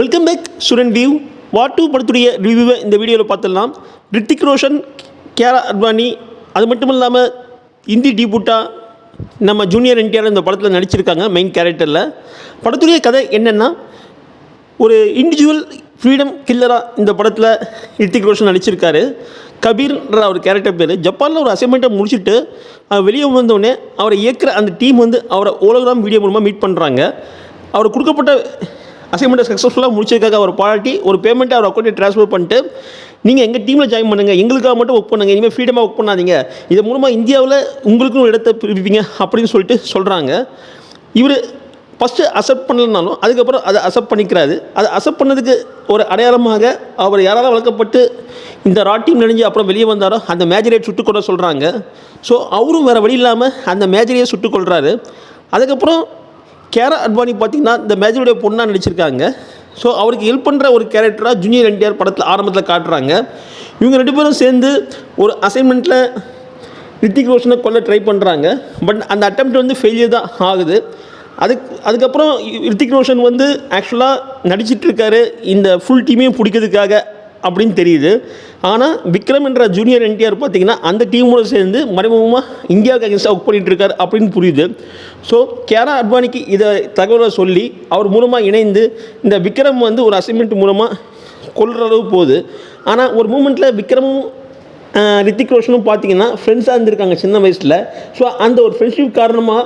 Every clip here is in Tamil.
வெல்கம் பேக் சுரன் வியூ வாட் டூ படத்துடைய ரிவ்யூவை இந்த வீடியோவில் பார்த்துடலாம். ரித்திக் ரோஷன் கேரா அத்வானி அது மட்டும் இல்லாமல் இந்தி டிபூட்டா நம்ம ஜூனியர் என்டிஆர் இந்த படத்தில் நடிச்சிருக்காங்க மெயின் கேரக்டரில் படத்துடைய கதை என்னென்னா ஒரு இண்டிவிஜுவல் ஃப்ரீடம் கில்லராக இந்த படத்தில் ரித்திக் ரோஷன் நடிச்சிருக்காரு. கபீர்ன்ற ஒரு கேரக்டர் பேர். ஜப்பானில் ஒரு அசைன்மெண்ட்டை முடிச்சுட்டு அவர் வெளியே வந்தோடனே அவரை இயக்கிற அந்த டீம் வந்து அவரை ஓலோகிராம் வீடியோ மூலமாக மீட் பண்ணுறாங்க அவர் கொடுக்கப்பட்ட அசைன்மெண்ட்டை சக்ஸஸ்ஃபுல்லாக முடிச்சதுக்காக அவர் பாராட்டி ஒரு பேமெண்ட்டை அவர் அக்கௌண்ட்டை ட்ரான்ஸ்ஃபர் பண்ணிட்டு நீங்கள் எங்கள் டீமில் ஜாயின் பண்ணுங்கள் எங்களுக்காக மட்டும் ஒர்க் பண்ணுங்கள் இனிமேல் ஃப்ரீடமாக ஒர்க் பண்ணாதீங்க. இது மூலமாக இந்தியாவில் உங்களுக்கும் ஒரு இடத்தை பிரிப்பீங்க அப்படின்னு சொல்லிட்டு சொல்கிறாங்க இவர் ஃபஸ்ட்டு அசப்ட் பண்ணலனாலும் அதுக்கப்புறம் அதை அசப்ட் பண்ணிக்கிறாரு. அதை அசப்ட் பண்ணதுக்கு ஒரு அடையாளமாக அவர் யாரால் வளர்க்கப்பட்டு இந்த ராட்டியம் நெஞ்சு அப்புறம் வெளியே வந்தாரோ அந்த மேஜரையை சுட்டுக் கொள்ள சொல்கிறாங்க ஸோ அவரும் வேறு வழி இல்லாமல் அந்த மேஜரையே சுட்டுக்கொள்கிறாரு அதுக்கப்புறம் கேரா அட்வானி பார்த்திங்கன்னா இந்த மேஜருடைய பொண்ணாக நடிச்சிருக்காங்க. ஸோ அவருக்கு ஹெல்ப் பண்ணுற ஒரு கேரக்டராக ஜூனியர் என்டிஆர் படத்தில் ஆரம்பத்தில் காட்டுறாங்க. இவங்க ரெண்டு பேரும் சேர்ந்து ஒரு அசைன்மெண்ட்டில் ரித்திக் ரோஷனை கொல்ல ட்ரை பண்ணுறாங்க பட் அந்த அட்டம் வந்து ஃபெயிலியர் தான் ஆகுது. அதுக்கு அதுக்கப்புறம் ரித்திக் ரோஷன் வந்து ஆக்சுவலாக நடிச்சிட்ருக்காரு இந்த ஃபுல் டீமையும் பிடிக்கிறதுக்காக அப்படின்னு தெரியுது. ஆனால் விக்ரம் என்ற ஜூனியர் என்டிஆர் பார்த்தீங்கன்னா அந்த டீமோட சேர்ந்து மறைமுகமாக இந்தியாவுக்கு அகேன்ஸ்டாக ஒர்க் பண்ணிகிட்டு இருக்கார் அப்படின்னு புரியுது. ஸோ கேரா அட்வானிக்கு இதை தகவலை சொல்லி அவர் மூலமாக இணைந்து இந்த விக்ரம் வந்து ஒரு அசைன்மெண்ட் மூலமாக கொள்கிற அளவு போகுது. ஆனால் ஒரு மூமெண்ட்டில் விக்ரமும் ரித்திக் ரோஷனும் பார்த்தீங்கன்னா ஃப்ரெண்ட்ஸாக இருந்திருக்காங்க சின்ன வயசில். ஸோ அந்த ஒரு ஃப்ரெண்ட்ஷிப் காரணமாக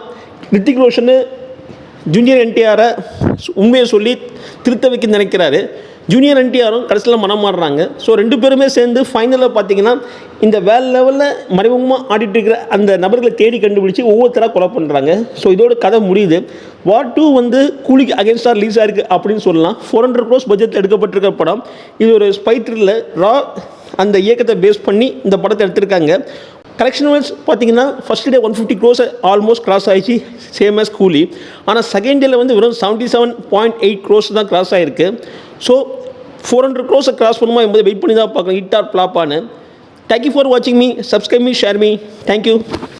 ரித்திக் ரோஷனு ஜூனியர் என்டிஆரை உண்மையை சொல்லி திருத்த வைக்க நினைக்கிறாரு. ஜூனியர் என்டிஆரும் கடைசியில் மனம் மாறுறாங்க. ஸோ ரெண்டு பேருமே சேர்ந்து ஃபைனலில் பார்த்தீங்கன்னா இந்த வேல் லெவலில் மறைமுகமாக ஆடிட்டு இருக்கிற அந்த நபர்களை தேடி கண்டுபிடிச்சி ஒவ்வொருத்தராக கொலை பண்ணுறாங்க ஸோ இதோட கதை முடியுது. வாட் டூ வந்து கூலிக்கு அகேன்ஸ்டாக ரிலீஸ் ஆயிருக்கு அப்படின்னு சொல்லலாம். ஃபோர் ஹண்ட்ரட் க்ரோஸ் பட்ஜெட்டில் எடுக்கப்பட்டிருக்க படம். இது ஒரு ஸ்பை ரா அந்த இயக்கத்தை பேஸ் பண்ணி இந்த படத்தை எடுத்திருக்காங்க. கலெக்ஷன் வைஸ் பார்த்தீங்கன்னா first day one fifty crore almost cross ஆயிடுச்சு சேம் ஆஸ் கூலி. ஆனால் செகண்ட் டேல வந்து வெறும் seventy seven point eight crore தான் கிராஸ் ஆயிருக்கு. ஸோ ஃபோர் ஹண்ட்ரட் க்ரோஸை கிராஸ் பண்ணுமா? என்பதை வெயிட் பண்ணி தான் பார்க்கணும். ஹிட் ஆர் ஃப்ளாப்பான்னு தேங்க்யூ ஃபார் வாட்சிங் me subscribe me share me thank you